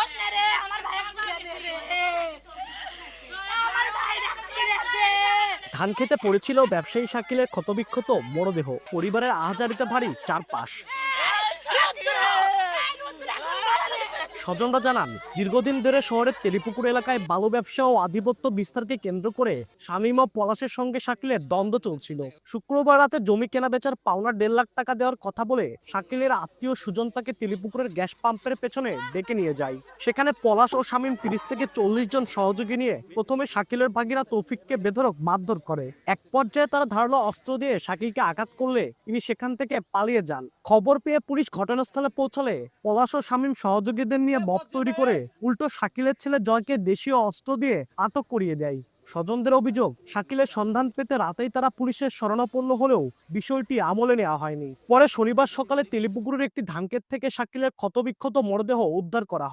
সাহস না রে আমার ভাই দে রে আমার ভাই দে ধান খেতে পড়েছিল ব্যবসায়ী শাকিলের ক্ষতবিক্ষত মরদেহ। পরিবারের আহাজারিতে ভারী চারপাশ। স্বজনরা জানান, দীর্ঘদিন ধরে শহরের তেলিপুকুর এলাকায় বালু ব্যবসা ও আধিপত্য বিস্তারকে কেন্দ্র করে শামীম ও পলাশের সঙ্গে শাকিলের দ্বন্দ্ব চলছিল। শুক্রবার রাতে জমি কেনা বেচার পাওনা দেড় লাখ টাকা দেওয়ার কথা বলে শাকিলের আত্মীয় সুজন তাকে তেলিপুকুরের গ্যাস পাম্পের পেছনে ডেকে নিয়ে যায়। সেখানে পলাশ ও শামীম তিরিশ থেকে চল্লিশ জন সহযোগী নিয়ে প্রথমে শাকিলের ভাগিরা তৌফিককে বেধরক মারধর করে। এক পর্যায়ে তারা ধারালো অস্ত্র দিয়ে শাকিলকে আঘাত করলে তিনি সেখান থেকে পালিয়ে যান। খবর পেয়ে পুলিশ ঘটনাস্থলে পৌঁছলে পলাশ ও শামীম সহযোগীদের নিয়ে মব তৈরি করে উল্টো শাকিলের ছেলে জয়কে দেশীয় অস্ত্র দিয়ে আটক করিয়ে দেয়। স্বজনদের অভিযোগ শাকিলের সন্ধান পেতে রাতেই তারা পুলিশের শরণাপন্ন হলেও বিষয়টি আমলে নেওয়া হয়নি। পরে শনিবার সকালে তেলিপুকুরের একটি ধানক্ষেত থেকে শাকিলের ক্ষতবিক্ষত মরদেহ উদ্ধার করা হয়।